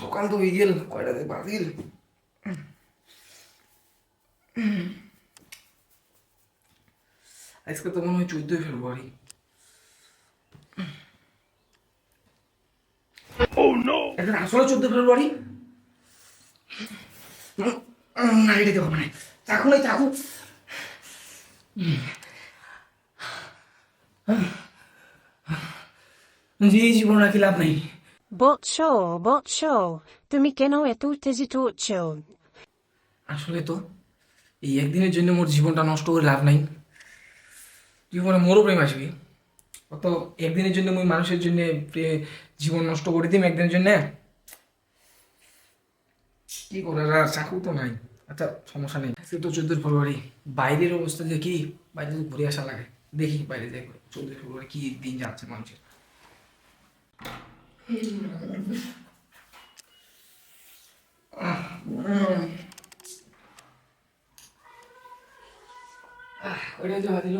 সকাল তো হয়ে গেল কয়টাতে বাজিল আজকে তো মনে হয় চোদ্দই ফেব্রুয়ারি। এখন আসলে চোদ্দ ফেব্রুয়ারি। না এটা দেবো মানে চাকু নাই চাকু। জি জীবন রাখি লাভ নাই। বৎস বৎস তুমি কেন এত উত্তেজিত হচ্ছ? আসলে তো এই একদিনের জন্য মোর জীবনটা নষ্ট করে লাভ নাই। জীবনে মোরও প্রেম আসবে। অত একদিনের জন্য মুই মানুষের জন্য জীবন নষ্ট করে দিম একদিনের জন্য। কি করার আর চাকু তো নাই। আচ্ছা সমস্যা নেই। আজকে তো চোদ্দোই ফেব্রুয়ারি। বাইরের অবস্থা যে কি বাইরে তো ঘুরে আসা লাগে। দেখি বাইরে যাই চোদ্দোই ফেব্রুয়ারি কি দিন যাচ্ছে মানুষের। ওইটাই তো দিল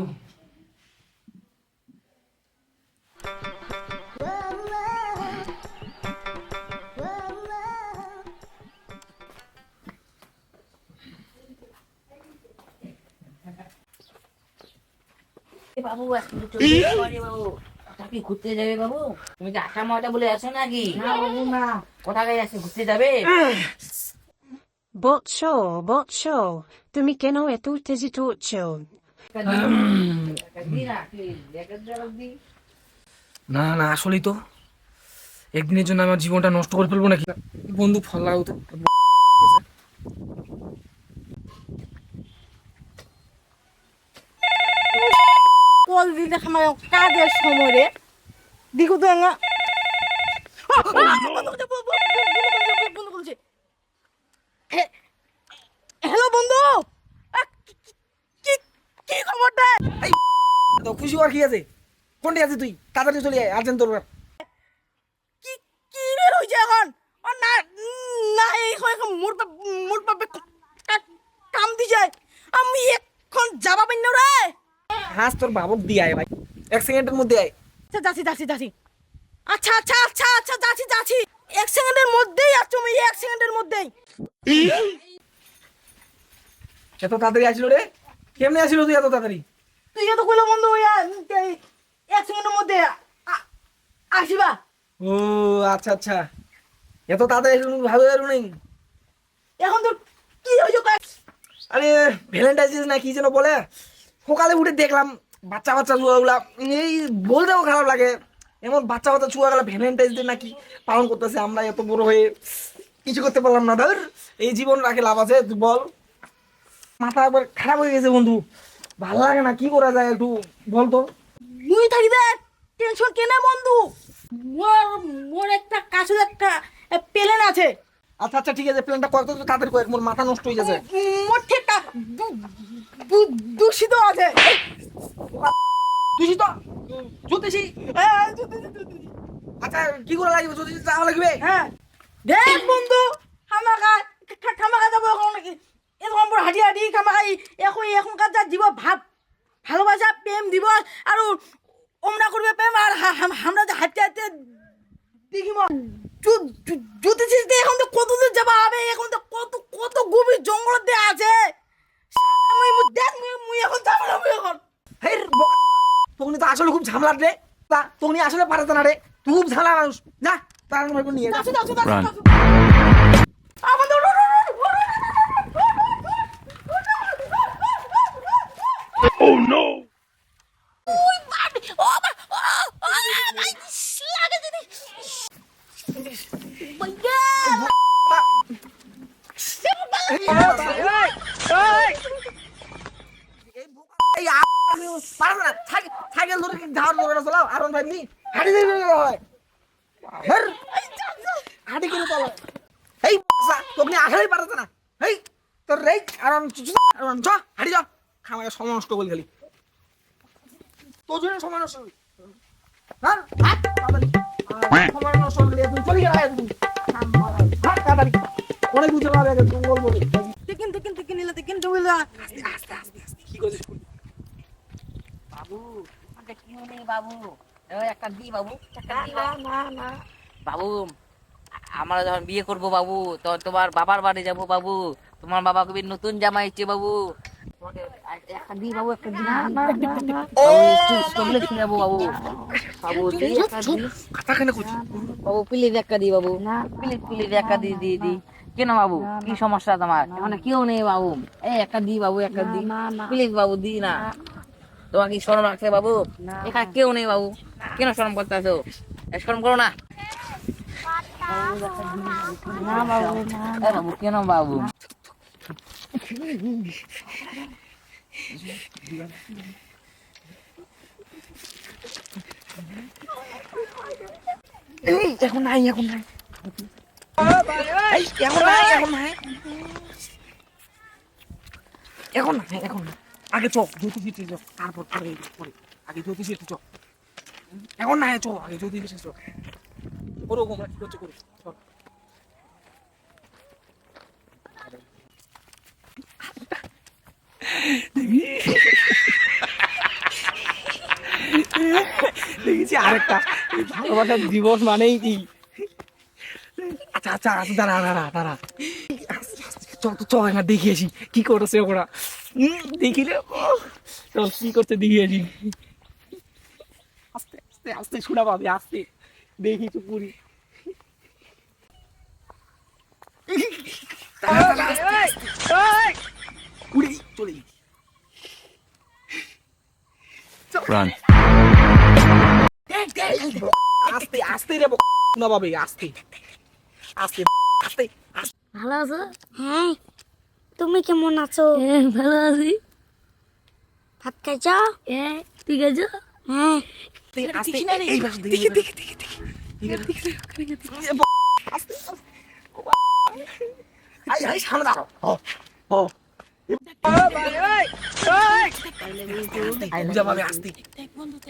এ বাবু এখন তো চলে যাবে বাবু কোথা কি ঘুরতে যাবে বাবু? তুমি কি আটা ময়টা বলে আছো নাকি? না বাবু না। কোথায় আছে ঘুরতে যাবে? বৎস বৎস তুমি কেন এত উত্তেজিত হচ্ছ? না না আসলেই তো। একদিনের জন্য আমার জীবনটা নষ্ট করে ফেলব নাকি? বন্ধু ফল লাগাও তো। কল দিলে আমার কাজের সময় রে দেখো তো এঙ্গা হ্যালো বন্ধু। কি- খবরটা? তো খুশি হওয়ার কি আছে? কোনটি আছে তুই? তাড়াতাড়ি চলে আয় আর্জেন্ট তোর। কি কি বের হইছে এখন? ও না না এই হয় এখন মোর বাপ মোর বাপে কাম দি যায় আমি এখন যাবা পাইন রে। হাস তোর বাবক দিয়ে আয় ভাই। এক সেকেন্ডের মধ্যে আয়। যাচ্ছি যাচ্ছি যাচ্ছি। আচ্ছা আচ্ছা আচ্ছা আচ্ছা যাচ্ছি যাচ্ছি। এক সেকেন্ডের মধ্যেই আর তুমি এক সেকেন্ডের মধ্যেই। এত তাড়াতাড়ি আসলো রে? কেমনে আসিল তুই এত তাড়াতাড়ি? তুই তো কইলো বন্ধু এক সেকেন্ডের মধ্যে আসিবা। ও আচ্ছা আচ্ছা। এত তাড়াতাড়ি ভালো আর নেই এখন তো কি হইছে আরে ভ্যালেন্টাইন্স না কি যেন বলে? সকালে উঠে দেখলাম বাচ্চা বাচ্চা চুয়াগুলা এই বলতেও খারাপ লাগে। এমন বাচ্চা বাচ্চা চুয়াগুলা ভ্যালেন্টাইন্স ডে নাকি পালন করতেছে আমরা এত বড় হয়ে কিছু করতে পারলাম না ধর। এই জীবন রাখে লাভ আছে তুই বল। মাথা একবার খারাপ হয়ে গেছে বন্ধু। ভালো লাগে না কি করা যায় একটু বল তো। মুই থাকিবে টেনশন কেনে বন্ধু? মোর মোর একটা কাছে একটা প্লেন আছে। আচ্ছা আচ্ছা ঠিক আছে প্ল্যানটা কয়েক তো তাড়াতাড়ি কয়েক মোর মাথা নষ্ট হয়ে যাচ্ছে। মোর ঠিকটা দূষিত আছে। তুই জ্যোতিষী? আচ্ছা কি করে লাগবে? জ্যোতিষী যাওয়া লাগবে? হ্যাঁ। দেখ, বন্ধু খামাকা খামাকা যাব এখন নাকি? এরকম বড় হাঁটি হাঁটি খামাকাই এখন, এখনকার যা দিব ভাব, ভালোবাসা, প্রেম, দিব আর ওমরা করবে প্রেম, আর আমরা যে হাঁটতে হাঁটতে দেখিব। জ্যোতিষিস দিয়ে এখন তো কত দূর যাবা? হবে এখন তো কত কত গভীর জঙ্গল দিয়ে আছে মুই মুই দেখ মুই মুই এখন যাব না মুই এখন হেই বোকা তখন তো আসলে খুব ঝামেলা রে তা তুমি আসলে পারাতে না রে তুই খুব ঝামেলা মানুষ না তার নিয়ে Oh no! বাপ সাইকেল ধরে ধার ধরে না চলাও? আর ভাই নি। হাঁটি দিয়ে হয়। হের। হাঁটি করে চলো এই বাসা তোকে আসলেই পারাতে না। এই তোর রে আর চ হাঁটি যা খামাকে সময় নষ্ট বলি খালি। তোর জন্য সময় নষ্ট। হ্যাঁ সময় নষ্ট হলে তুই চলে গেলে তুই তাড়াতাড়ি। অনেক বুঝে পাবে জঙ্গল বলে। টিকিন টিকিন টিকিন নিলে টিকিন ডুবিলা আস্তে আস্তে আস্তে। কি করছিস? বাবু বাবু? এবার একটা দি বাবু একটা দি বাবু। বাবু আমরা যখন বিয়ে করব বাবু তখন তোমার বাবার বাড়ি যাব বাবু। তোমার বাবা কবি নতুন জামা ইচ্ছে বাবু। একটা দি বাবু একটা দি চকলেট কিনে বাবু। বাবু দি একটা দি। বাবু প্লিজ একটা দি বাবু। প্লিজ প্লিজ একটা দি দি দি। কেন বাবু? কি সমস্যা তোমার? এখানে কেউ নেই বাবু। এই একটা দি বাবু একটা দি। প্লিজ বাবু দি না। তোমার কি শরম রাখছে বাবু? এখানে কেউ নেই বাবু। কেন শরম করতে এ, শরম করো না। বাবু কেন বাবু? এখন নাই এখন নাই। এই, এখন নাই এখন নাই। এখন নাই এখন নাই। আগে চ জ্যোতিষী চ তারপর পরে পরে। আগে জ্যোতিষী চ এখন নাই চ আগে জ্যোতিষী চ ওরকম কি করো চল। দেখেছি আরেকটা। ভালোবাসার দিবস মানেই কি? আচ্ছা আচ্ছা আচ্ছা দাঁড়া দাঁড়া দাঁড়া। চল তো চল না দেখে আসি। কি করছে ওরা? হুম, দেখি রে। ও, চল কি করছে দেখে আসি? আস্তে আস্তে আস্তে শোনা পাবে আস্তে। দেখি তো পুরি। উড়ে চলে। Run. আস্তে আস্তে রে শোনা পাবে আস্তে। আস্তে আস্তে আস্তে। ভালো আছো? হ্যাঁ। তুমি কেমন আছো? ভালো আছি। ভাত খাইছ হ্যাঁ ঠিক আছে হ্যাঁ আস্তে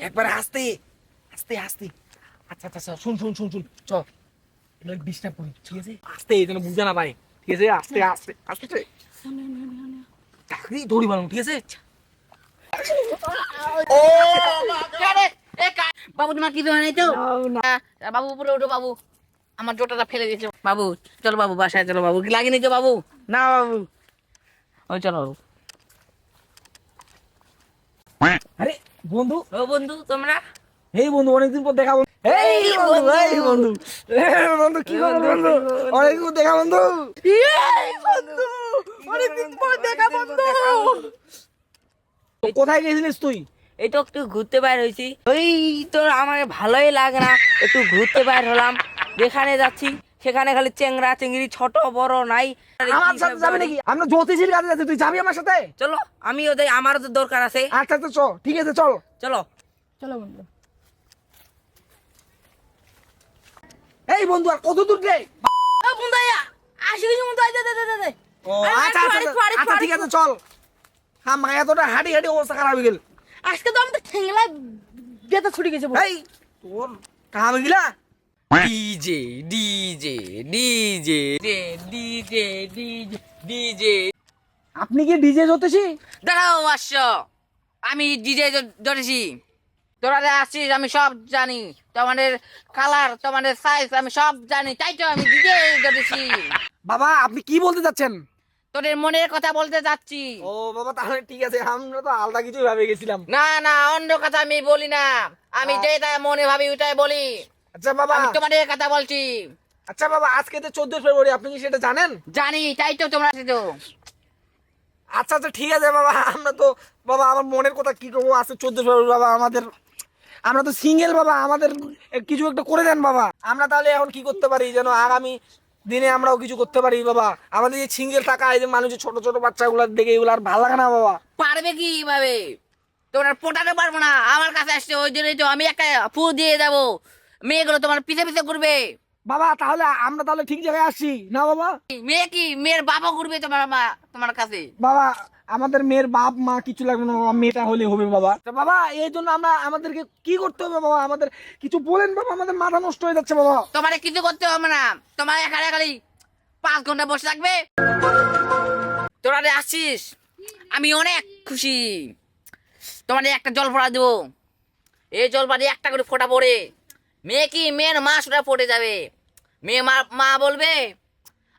একবারে আস্তে আস্তে আচ্ছা আচ্ছা শুন শুন শুন শুন চ ডিস্টার্ব করি ঠিক আছে আস্তে যেন বুঝা না পাই ঠিক আছে আস্তে আস্তে আস্তে চাকরি দৌড়ি বানো ঠিক আছে বাবু তোমার কিছু হয় নাই তো? বাবু উপরে উঠো বাবু। আমার জোটাটা ফেলে দিয়েছে। বাবু চলো বাবু বাসায় চলো বাবু। লাগেনি তো বাবু? না বাবু। ওই চলো বাবু। আরে বন্ধু। ও বন্ধু তোমরা? এই বন্ধু অনেকদিন পর দেখা বন্ধু। এই বন্ধু এই বন্ধু। বন্ধু কি খবর বন্ধু অনেকদিন দেখা বন্ধু। এই বন্ধু। অনেকদিন পর দেখা বন্ধু। কোথায় গেছিলিস তুই? এই তো একটু ঘুরতে বাইর হয়েছি ওই তো আমার ভালোই লাগে না একটু ঘুরতে বাইর হলাম। যেখানে যাচ্ছি সেখানে খালি চেংরা চেংড়ি ছোট বড় নাই। আমার সাথে যাবি নাকি? আমরা জ্যোতিষীর কাছে যাচ্ছি তুই যাবি আমার সাথে? চলো আমি ওদের আমারও তো দরকার আছে। আচ্ছা আচ্ছা চ ঠিক আছে চল। চলো। চলো বন্ধু। এই বন্ধু আর কত দূর রে? বন্ধু আসি কিছু বন্ধু আয় দে দে দে দে। ও আরে, আচ্ছা আচ্ছা, আচ্ছা ঠিক আছে চল। হ্যাঁ মায়া তোটা হাঁটি হাঁটি অবস্থা খারাপ হয়ে গেল। আজকে তো আমাদের ঠেংলা গেতে ছুটি গেছে। এই তোর কাম গিলা? DJ DJ DJ DJ DJ DJ আপনি কি ডিজে জ্যোতিষী দাঁড়াও আসছো আমি ডিজে ধরেছি। তোরা আসছিস আমি সব জানি। তোমাদের কালার তোমাদের সাইজ আমি সব জানি। তাই তো আমি ডিজে ধরেছি। বাবা আপনি কি বলতে যাচ্ছেন তোদের মনের কথা বলতে যাচ্ছি। ও বাবা তাহলে ঠিক আছে আমরা তো আলাদা কিছুই ভাবে গেছিলাম। না না অন্য কথা আমি বলি না। আমি যেটা মনে ভাবি ওটাই বলি। আচ্ছা বাবা। আমি তোমাদের কথা বলছি। আচ্ছা বাবা আজকে তো চোদ্দ ফেব্রুয়ারি আপনি কি সেটা জানেন? জানি তাই তো তোমরা তো আচ্ছা আচ্ছা ঠিক আছে বাবা আমরা তো বাবা আমার মনের কথা কি করব? আজকে চোদ্দ ফেব্রুয়ারি বাবা আমাদের আমরা তো সিঙ্গেল বাবা আমাদের কিছু একটা করে দেন বাবা। আমরা তাহলে এখন কি করতে পারি? যেন আগামী দিনে আমরাও কিছু করতে পারি বাবা। আমাদের যে সিঙ্গেল থাকা এই যে মানুষের ছোট ছোট বাচ্চাগুলো দেখে এগুলো আর ভালো লাগে না বাবা। পারবে কি ভাবে তোমরা পোটাতে পারব না। আমার কাছে আসছে ওই জন্যই তো আমি একটা ফু দিয়ে যাব মেয়েগুলো তোমার পিছে পিছে ঘুরবে। বাবা তাহলে আমরা তাহলে ঠিক জায়গায় আসছি না বাবা? মেয়ে কি? মেয়ের বাবা ঘুরবে তোমার মা তোমার কাছে। বাবা আমাদের মেয়ের বাপ, মা কিছু লাগবে না, বাবা, মেয়েটা হলে হবে বাবা। তা বাবা, এই জন্য আমরা আমাদেরকে কি করতে হবে বাবা? আমাদের কিছু বলেন বাবা, আমাদের মাথা নষ্ট হয়ে যাচ্ছে বাবা। তোমার কিছু করতে হবে না। তোমার এখানে খালি পাঁচ ঘণ্টা বসে থাকবে। তোরা আসছিস, আমি অনেক খুশি। তোমাদের একটা জল ভরা দেবো। এই জল জলপাটি একটা করে ফোটা পড়ে। মেয়ে কি মেয়ের মা সেটা পড়ে যাবে? মেয়ে মা মা বলবে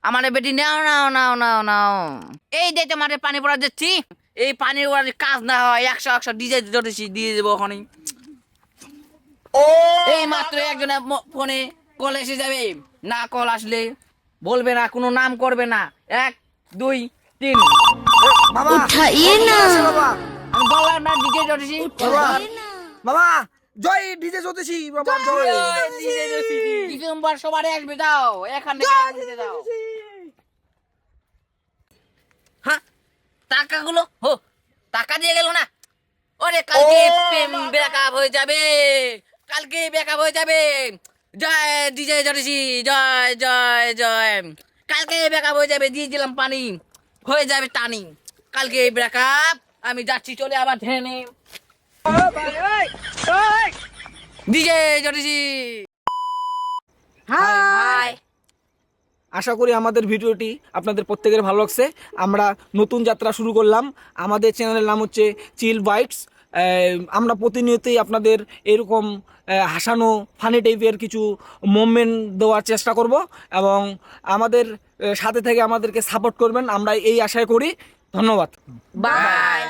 আমার বেটি নাও নাও নাও নাও নাও। এই যে তোমার পানি পড়া দিচ্ছি এই পানি পড়া কাজ না হয় একশো একশো ডিজে ধরেছি দিয়ে দেবো ওখানে এই মাত্র একজনের ফোনে কল এসে যাবে। না কল আসলে বলবে না কোনো নাম করবে না। এক দুই তিন। বাবা! উঠাইয়ে না। আছে বাবা। আমি বললাম না ডিজে ধরেছি বাবা বাবা জয় ডিজে জ্যোতিষী বাবা জয়। ডিসেম্বর সবারই আসবে যাও। এখান থেকে আসবে যাও হ্যাঁ টাকাগুলো হো টাকা দিয়ে গেল না। ওরে কালকে প্রেম ব্রেকআপ হয়ে যাবে। কালকে ব্রেকআপ হয়ে যাবে। জয় ডিজে জটেছি জয় জয় জয়। কালকে ব্রেকআপ হয়ে যাবে দিয়ে দিলাম পানি। হয়ে যাবে টানি। কালকে ব্রেকআপ আমি যাচ্ছি চলে আবার ধ্যানে। DJ জটেছি high. আশা করি আমাদের ভিডিওটি আপনাদের প্রত্যেকের ভালো লাগছে। আমরা নতুন যাত্রা শুরু করলাম। আমাদের চ্যানেলের নাম হচ্ছে চিল বাইটস। আমরা প্রতিনিয়তই আপনাদের এরকম হাসানো, ফানি টাইপের কিছু মুভমেন্ট দেওয়ার চেষ্টা করব এবং আমাদের সাথে থেকে আমাদেরকে সাপোর্ট করবেন। আমরা এই আশায় করি। ধন্যবাদ। বাই।